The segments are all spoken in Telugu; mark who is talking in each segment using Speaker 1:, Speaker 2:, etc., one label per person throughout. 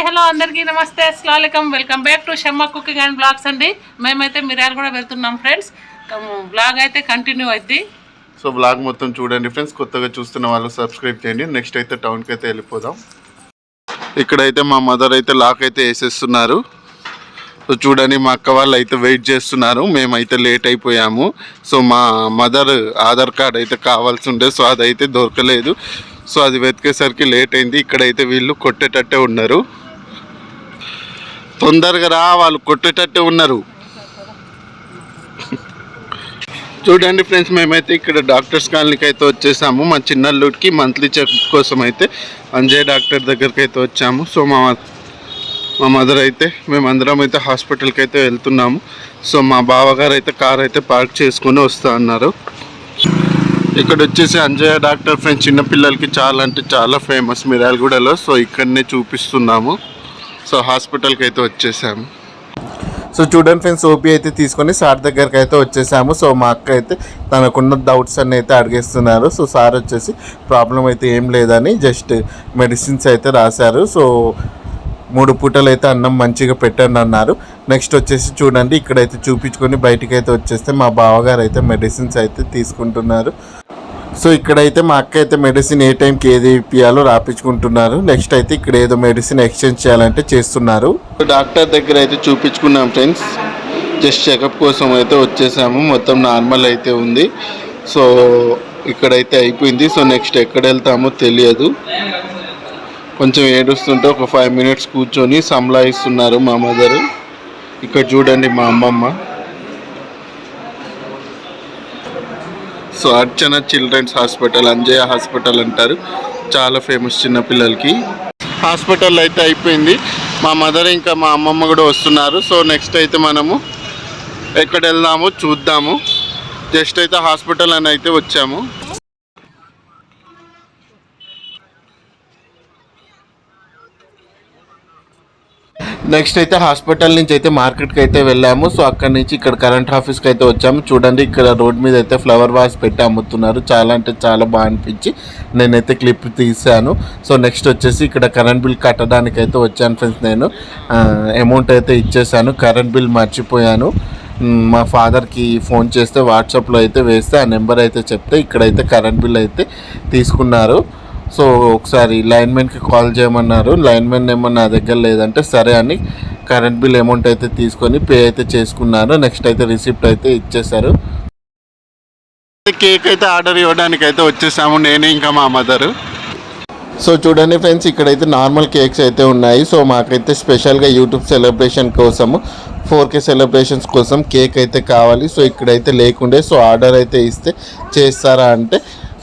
Speaker 1: హాయ్ హలో అందరికీ నమస్తే. అస్సలం welcome back to Shamma cooking and blogs అండి. మేమైతే మిరాలు కూడా వెళ్తున్నాం ఫ్రెండ్స్ బ్లాగ్ అయితే కంటిన్యూ అవుద్ది
Speaker 2: సో బ్లాగ్ మొత్తం చూడండి ఫ్రెండ్స్ కొత్తగా చూస్తున్న వాళ్ళు సబ్స్క్రైబ్ చేయండి. నెక్స్ట్ అయితే టౌన్కి అయితే వెళ్ళిపోదాం. ఇక్కడైతే మా మదర్ అయితే లాక్ అయితే వేసేస్తున్నారు. సో చూడండి మా అక్క వాళ్ళు అయితే వెయిట్ చేస్తున్నారు. మేమైతే లేట్ అయిపోయాము. సో మా మదర్ ఆధార్ కార్డ్ అయితే కావాల్సి ఉండే సో అదైతే దొరకలేదు. సో అది వెతికేసరికి లేట్ అయింది. ఇక్కడైతే వీళ్ళు కొట్టేటట్టే ఉన్నారు. తొందరగా రా వాళ్ళు కొట్టేటట్టే ఉన్నారు. చూడండి ఫ్రెండ్స్ మేమైతే ఇక్కడ డాక్టర్స్ కాలనీకి అయితే వచ్చేసాము. మా చిన్నల్లుడికి మంత్లీ చెక్ కోసం అయితే అంజయ్ డాక్టర్ దగ్గరికి అయితే వచ్చాము. సో మా మా మదర్ అయితే మేమందరం అయితే హాస్పిటల్కి అయితే వెళ్తున్నాము. సో మా బావగారు అయితే కార్ అయితే పార్క్ చేసుకొని వస్తా అన్నారు. ఇక్కడ వచ్చేసి అంజయ్య డాక్టర్ ఫ్రెండ్స్ చిన్నపిల్లలకి చాలా అంటే చాలా ఫేమస్ మిరాల్గూడలో సో ఇక్కడనే చూపిస్తున్నాము. సో హాస్పిటల్కి అయితే వచ్చేసాము. సో చూడండి ఫ్రెండ్స్ ఓపీ అయితే తీసుకొని సార్ దగ్గరికి అయితే వచ్చేసాము. సో మా అక్క అయితే తనకున్న డౌట్స్ అన్ని అయితే అడిగేస్తున్నారు. సో సార్ వచ్చేసి ప్రాబ్లం అయితే ఏం లేదని జస్ట్ మెడిసిన్స్ అయితే రాశారు. సో మూడు పూటలు అయితే అన్నం మంచిగా పెట్టండి అన్నారు. నెక్స్ట్ వచ్చేసి చూడండి ఇక్కడైతే చూపించుకొని బయటికి అయితే వచ్చేస్తే మా బావగారు అయితే మెడిసిన్స్ అయితే తీసుకుంటున్నారు. సో ఇక్కడైతే మా అక్క అయితే మెడిసిన్ ఏ టైంకి ఏది ఇప్పియాలో రాపించుకుంటున్నారు. నెక్స్ట్ అయితే ఇక్కడ ఏదో మెడిసిన్ ఎక్స్చేంజ్ చేయాలంటే చేస్తున్నారు. డాక్టర్ దగ్గర అయితే చూపించుకున్నాం ఫ్రెండ్స్. జస్ట్ చెకప్ కోసం అయితే వచ్చేసాము. మొత్తం నార్మల్ అయితే ఉంది. సో ఇక్కడైతే అయిపోయింది. సో నెక్స్ట్ ఎక్కడ వెళ్తామో తెలియదు. కొంచెం ఏడుస్తుంటే ఒక ఫైవ్ మినిట్స్ కూర్చొని సంలాయిస్తున్నారు మా మదరు. ఇక్కడ చూడండి మా అమ్మమ్మ. So Archana children's hospital Anjaiah hospital అంటారు. చాలా ఫేమస్ చిన్నపిల్లలకి హాస్పిటల్ అయితే అయిపోయింది. మా మదర్ ఇంకా మా అమ్మమ్మ కూడా వస్తున్నారు. సో నెక్స్ట్ అయితే మనము ఎక్కడ వెళ్దామో చూద్దాము. జస్ట్ అయితే హాస్పిటల్ అని అయితే వచ్చాము. నెక్స్ట్ అయితే హాస్పిటల్ నుంచి అయితే మార్కెట్కి అయితే వెళ్ళాము. సో అక్కడ నుంచి ఇక్కడ కరెంట్ ఆఫీస్కి అయితే వచ్చాము. చూడండి ఇక్కడ రోడ్ మీద అయితే ఫ్లవర్ వాస్ పెట్టి అమ్ముతున్నారు. చాలా అంటే చాలా బాగా అనిపించి నేనైతే క్లిప్ తీసాను సో నెక్స్ట్ వచ్చేసి ఇక్కడ కరెంట్ బిల్ కట్టడానికి అయితే వచ్చాను ఫ్రెండ్స్ నేను. అమౌంట్ అయితే ఇచ్చేసాను. కరెంట్ బిల్ మర్చిపోయాను. మా ఫాదర్కి ఫోన్ చేస్తే వాట్సాప్లో అయితే వేస్తే ఆ నెంబర్ అయితే చెప్తే ఇక్కడైతే కరెంట్ బిల్ అయితే తీసుకున్నారు. సో ఒకసారి లైన్మెన్కి కాల్ చేయమన్నారు. లైన్మెన్ నెంబర్ నా దగ్గర లేదంటే సరే అని కరెంట్ బిల్ అమౌంట్ అయితే తీసుకొని పే అయితే చేసుకున్నాను నెక్స్ట్ అయితే రిసిప్ట్ అయితే ఇచ్చేశారు. కేక్ అయితే ఆర్డర్ ఇవ్వడానికి అయితే వచ్చేసాము. నేను ఇంకా మా మదరు. సో చూడండి ఫ్రెండ్స్ ఇక్కడైతే నార్మల్ కేక్స్ అయితే ఉన్నాయి. సో మాకైతే స్పెషల్గా యూట్యూబ్ సెలబ్రేషన్ కోసము ఫోర్ కే సెలబ్రేషన్స్ కోసం కేక్ అయితే కావాలి. సో ఇక్కడైతే లేకుండే సో ఆర్డర్ అయితే ఇస్తే చేస్తారా అంటే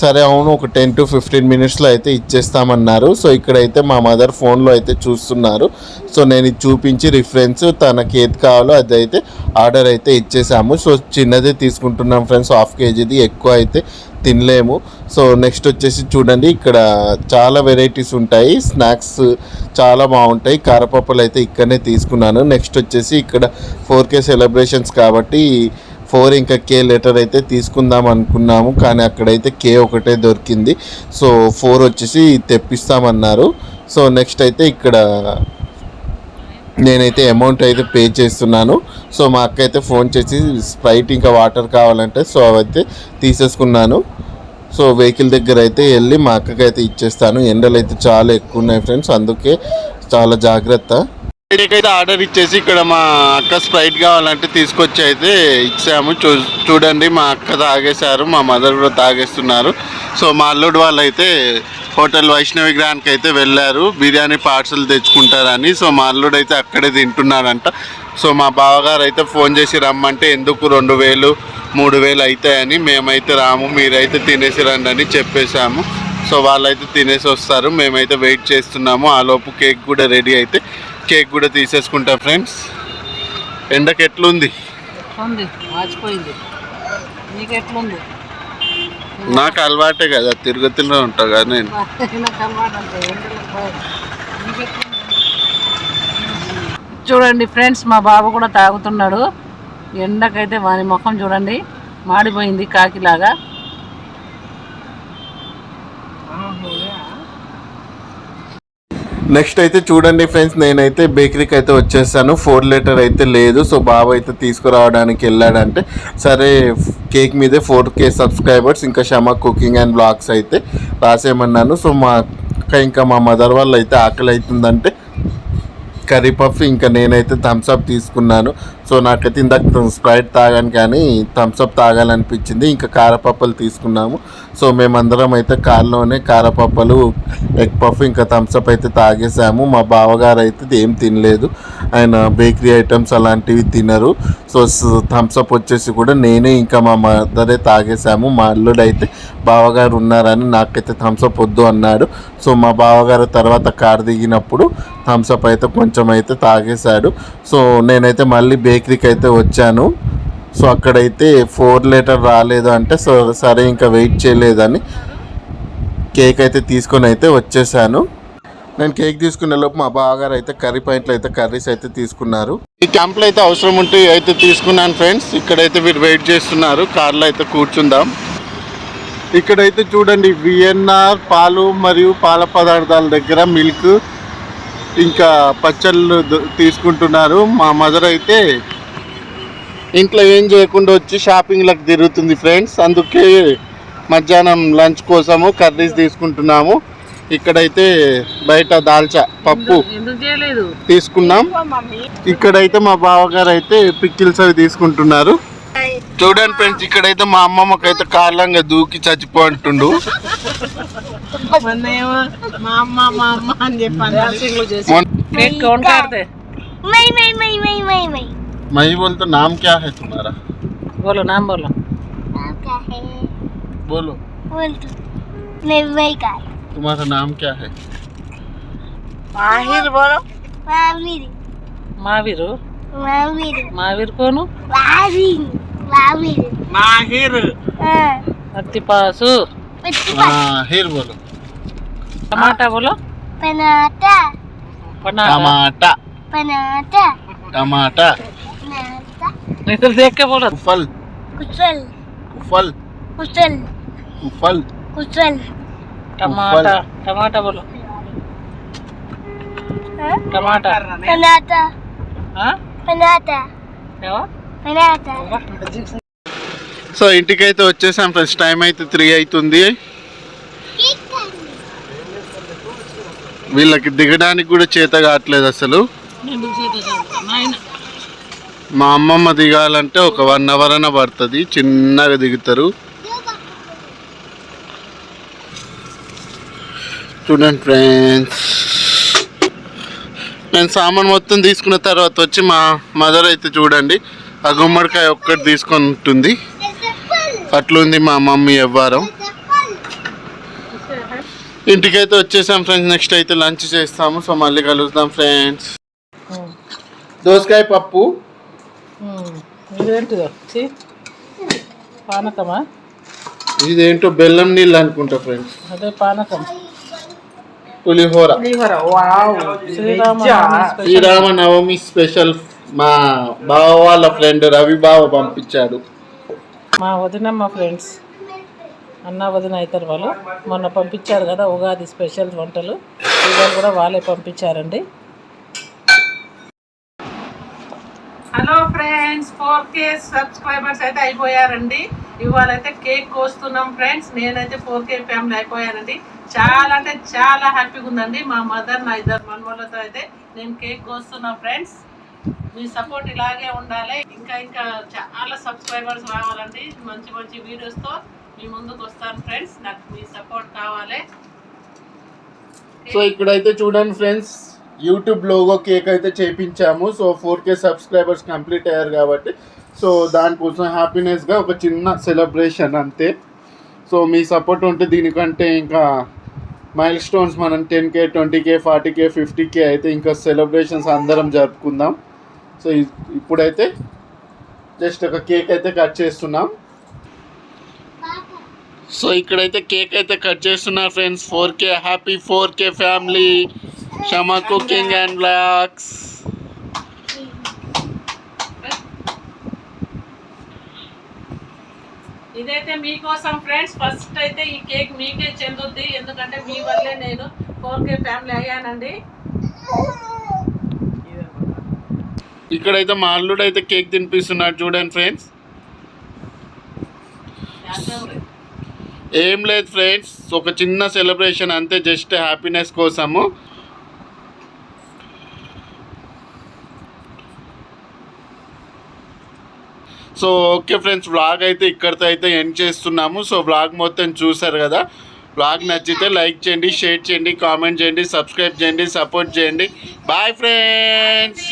Speaker 2: సరే అవును ఒక టెన్ టు ఫిఫ్టీన్ మినిట్స్లో అయితే ఇచ్చేస్తామన్నారు. సో ఇక్కడైతే మా మదర్ ఫోన్లో అయితే చూస్తున్నారు. సో నేను ఇది చూపించి రిఫరెన్స్ తనకి ఏది కావాలో అది అయితే ఆర్డర్ అయితే ఇచ్చేసాము. సో చిన్నదే తీసుకుంటున్నాం ఫ్రెండ్స్ హాఫ్ కేజీది ఎక్కువ అయితే తినలేము. సో నెక్స్ట్ వచ్చేసి చూడండి ఇక్కడ చాలా వెరైటీస్ ఉంటాయి. స్నాక్స్ చాలా బాగుంటాయి. కారపప్పులు అయితే ఇక్కడనే తీసుకున్నాను. నెక్స్ట్ వచ్చేసి ఇక్కడ ఫోర్ కే సెలబ్రేషన్స్ కాబట్టి ఫోర్ ఇంకా కే లెటర్ అయితే తీసుకుందాం అనుకున్నాము కానీ అక్కడైతే కే ఒకటే దొరికింది. సో ఫోర్ వచ్చేసి తెప్పిస్తామన్నారు. సో నెక్స్ట్ అయితే ఇక్కడ నేనైతే అమౌంట్ అయితే పే చేస్తున్నాను. సో మా అక్క అయితే ఫోన్ చేసి స్ప్రైట్ ఇంకా వాటర్ కావాలంటే సో అవైతే తీసేసుకున్నాను. సో వెహికల్ దగ్గర అయితే వెళ్ళి మా అక్కకైతే ఇచ్చేస్తాను. ఎండలు అయితే చాలా ఎక్కువ ఉన్నాయి ఫ్రెండ్స్ అందుకే చాలా జాగ్రత్త. అయితే ఆర్డర్ ఇచ్చేసి ఇక్కడ మా అక్క స్ప్రైట్ కావాలంటే తీసుకొచ్చి అయితే ఇచ్చాము. చూ చూడండి మా అక్క తాగేశారు మా మదర్ కూడా తాగేస్తున్నారు. సో మా అల్లుడు వాళ్ళు అయితే హోటల్ వైష్ణవి గ్రాండ్కి అయితే వెళ్ళారు బిర్యానీ పార్సల్ తెచ్చుకుంటారని. సో మా అల్లుడు అయితే అక్కడే తింటున్నాడంట. సో మా బావగారు అయితే ఫోన్ చేసి రమ్మంటే ఎందుకు రెండు వేలు మూడు వేలు అవుతాయని మేమైతే రాము మీరైతే తినేసి రండి అని చెప్పేశాము. సో వాళ్ళైతే తినేసి వస్తారు మేమైతే వెయిట్ చేస్తున్నాము. ఆ లోపు కేక్ కూడా రెడీ అయితే కేక్ కూడా తీసేసుకుంటాం ఫ్రెండ్స్. ఎండకి ఎట్లుంది?
Speaker 1: నీకు
Speaker 2: అలవాటే కదా తిరుగుతూనే ఉంటా కదా నేను?
Speaker 1: చూడండి ఫ్రెండ్స్ మా బాబు కూడా తాగుతున్నాడు. ఎండకైతే వాని ముఖం చూడండి మాడిపోయింది కాకిలాగా.
Speaker 2: నెక్స్ట్ అయితే చూడండి ఫ్రెండ్స్ నేనైతే బేకరీకి అయితే వచ్చేసాను. ఫోర్ లీటర్ అయితే లేదు. సో బాబు అయితే తీసుకురావడానికి వెళ్ళాడంటే సరే కేక్ మీదే ఫోర్ కే సబ్స్క్రైబర్స్ ఇంకా షమా కుకింగ్ అండ్ బ్లాగ్స్ అయితే రాసేయమన్నాను. సో మా ఇంకా మా మదర్ వాళ్ళు అయితే ఆకలి అవుతుందంటే కర్రీ పఫ్ ఇంకా నేనైతే థమ్స్అప్ తీసుకున్నాను. సో నాకైతే ఇందాక స్ప్రైట్ తాగాను కానీ థమ్స్అప్ తాగాలనిపించింది. ఇంకా కారపప్పలు తీసుకున్నాము. సో మేమందరం అయితే కార్లోనే కారపప్పలు ఎగ్ పఫ్ ఇంకా థమ్స్అప్ అయితే తాగేసాము. మా బావగారు అయితే ఏం తినలేదు. ఆయన బేకరీ ఐటమ్స్ అలాంటివి తినరు. సో థమ్స్అప్ వచ్చేసి కూడా నేనే ఇంకా మా మదరే తాగేసాము. మా అల్లుడు అయితే బావగారు ఉన్నారని నాకైతే థమ్స్అప్ వద్దు అన్నాడు. సో మా బావగారు తర్వాత కార్ దిగినప్పుడు థమ్స్అప్ అయితే కొంచెం అయితే తాగేశాడు. సో నేనైతే మళ్ళీ బేకరీకి అయితే వచ్చాను. సో అక్కడైతే ఫోర్ లీటర్ రాలేదు అంటే సో సరే ఇంకా వెయిట్ చేయలేదని కేక్ అయితే తీసుకొని అయితే వచ్చేసాను. నేను కేక్ తీసుకునే లోపు మా బావగారు అయితే కర్రీ పాయింట్లు అయితే కర్రీస్ అయితే తీసుకున్నారు. ఈ క్యాంప్లో అయితే అవసరం ఉంటే అయితే తీసుకున్నాను ఫ్రెండ్స్. ఇక్కడైతే వీరు వెయిట్ చేస్తున్నారు. కార్లో అయితే కూర్చుందాం. ఇక్కడైతే చూడండి విఎన్ఆర్ పాలు మరియు పాల పదార్థాల దగ్గర మిల్క్ ఇంకా పచ్చళ్ళు తీసుకుంటున్నారు. మా మదర్ అయితే ఇంట్లో ఏం చేయకుండా వచ్చి షాపింగ్లకు తిరుగుతుంది ఫ్రెండ్స్. అందుకే మధ్యాహ్నం లంచ్ కోసము కర్రీస్ తీసుకుంటున్నాము. ఇక్కడైతే బయట దాల్చా పప్పు తీసుకున్నాం. ఇక్కడైతే మా బావగారు అయితే పిక్కిల్స్ అవి తీసుకుంటున్నారు. చూడండి ఫ్రెండ్స్ ఇక్కడైతే మా అమ్మమ్మకైతే కాలంగా దూకి చచ్చిపో మొన్నేమో
Speaker 3: మా
Speaker 2: मई
Speaker 1: बोल तो
Speaker 4: नाम क्या है
Speaker 2: तुम्हारा
Speaker 4: बोलो नाम बोलो बोलो
Speaker 2: तुम्हारा नाम क्या है
Speaker 3: माहिर
Speaker 4: बोलो
Speaker 1: माहिर
Speaker 4: माहिर
Speaker 1: माहिर माहिर
Speaker 4: कौन माहिर
Speaker 3: माहिर
Speaker 4: माहिर
Speaker 1: अत्तिपासु
Speaker 4: अत्तिपासु
Speaker 2: माहिर बोलो
Speaker 1: టమాటా బోలో
Speaker 4: पनाटा
Speaker 1: పనాటా
Speaker 2: टमाटा
Speaker 4: पनाटा
Speaker 2: टमाटा
Speaker 4: पनाटा
Speaker 1: इधर देख के बोलो
Speaker 2: उफल
Speaker 4: कुचल
Speaker 2: उफल
Speaker 4: कुचल
Speaker 2: उफल
Speaker 4: कुचल
Speaker 1: టమాటా టమాటా బోలో
Speaker 4: हाँ
Speaker 1: టమాటా
Speaker 4: पनाटा
Speaker 1: ఆ?
Speaker 4: पनाटा
Speaker 1: ఏవో?
Speaker 4: पनाटा
Speaker 2: సో ఇంటికైతే వచ్చేసాం ఫ్రెండ్స్ టైం అయితే త్రీ అవుతుంది వీళ్ళకి దిగడానికి కూడా చేత కావట్లేదు అసలు. మా అమ్మమ్మ దిగాలంటే ఒక వన్ అవర్ అన్న పడుతుంది చిన్నగా దిగుతారు. చూడండి ఫ్రెండ్స్. నేను సామాన్ మొత్తం తీసుకున్న తర్వాత వచ్చి మా మదర్ అయితే చూడండి ఆ గుమ్మడికాయ ఒక్కటి తీసుకొని ఉంటుంది అట్లుంది మా మమ్మీ ఎవ్వారం ఇంటికైతే వచ్చేసాం ఫ్రెండ్స్. నెక్స్ట్ అయితే లంచ్ చేస్తాము. సో మళ్ళీ కలుద్దాం ఫ్రెండ్స్. దోసకాయ పప్పు.
Speaker 1: ఇదేంటిదో. పానకమా?
Speaker 2: ఇదేంటో బెల్లం నీళ్ళు అనుకుంటా ఫ్రెండ్స్.
Speaker 1: అదే పానకం.
Speaker 2: పులిహోర.
Speaker 3: వావ్.
Speaker 1: శ్రీరామ
Speaker 2: శ్రీరామ నవమి స్పెషల్ మా బావ వాళ్ళ ఫ్రెండ్ రవి బావ పంపించాడు.
Speaker 1: మా వదిన మా ఫ్రెండ్స్. అన్న వదిన అవుతారు వాళ్ళు. మొన్న పంపించారు కదా ఉగాది స్పెషల్ వంటలు. ఇవాళ కూడా వాళ్ళే పంపించారండి. Hello friends four K subscribers అయితే అయిపోయారండి. ఇవాళ అయితే కేక్ కోస్తున్నాం ఫ్రెండ్స్. నేనైతే ఫోర్ కే ఫ్యామిలీ అయిపోయానండి. చాలా అంటే చాలా హ్యాపీగా ఉందండి. మా మదర్ నా ఇద్దరు మనవాళ్ళతో అయితే నేను కేక్ కోస్తున్నాం ఫ్రెండ్స్. మీ సపోర్ట్ ఇలాగే ఉండాలి. ఇంకా ఇంకా చాలా సబ్స్క్రైబర్స్ రావాలండి. మంచి మంచి వీడియోస్తో మీ ముందుకు వస్తాను ఫ్రెండ్స్. నాకు మీ సపోర్ట్ కావాలి.
Speaker 2: సో ఇక్కడైతే చూడండి ఫ్రెండ్స్ యూట్యూబ్ లోగో కేక్ అయితే చేపించాము. So four K subscribers complete అయ్యారు కాబట్టి. సో దానికోసం హ్యాపీనెస్గా ఒక చిన్న సెలబ్రేషన్ అంతే. సో మీ సపోర్ట్ ఉంటే దీనికంటే ఇంకా మైల్ స్టోన్స్ మనం ten K twenty K forty K fifty K అయితే ఇంకా సెలబ్రేషన్స్ అందరం జరుపుకుందాం. సో ఇప్పుడైతే జస్ట్ ఒక కేక్ అయితే కట్ చేస్తున్నాం. సో ఇక్కడైతే కేక్ అయితే కట్ చేస్తున్నారు friends. Four K happy four K family. Shama cooking and blogs
Speaker 1: ఇదైతే మీకోసం ఫ్రెండ్స్. ఫస్ట్ అయితే ఈ కేక్ మీకే చెందుద్ది. ఎందుకంటే మీ వల్లే నేను ఫోర్ కే ఫ్యామిలీ అయ్యానండి.
Speaker 2: ఇక్కడైతే మా అల్లుడు అయితే కేక్ తినిపిస్తున్నాడు చూడండి ఫ్రెండ్స్. ఏం లేదు ఫ్రెండ్స్ ఒక చిన్న సెలబ్రేషన్ అంతే జస్ట్ హ్యాపీనెస్ కోసము. సో ఓకే ఫ్రెండ్స్ వ్లాగ్ అయితే ఇక్కడితో అయితే ఎండ్ చేస్తున్నాము. సో వ్లాగ్ మొత్తం చూసారు కదా? వ్లాగ్ నచ్చితే లైక్ చేయండి షేర్ చేయండి కామెంట్ చేయండి సబ్స్క్రైబ్ చేయండి సపోర్ట్ చేయండి. Bye friends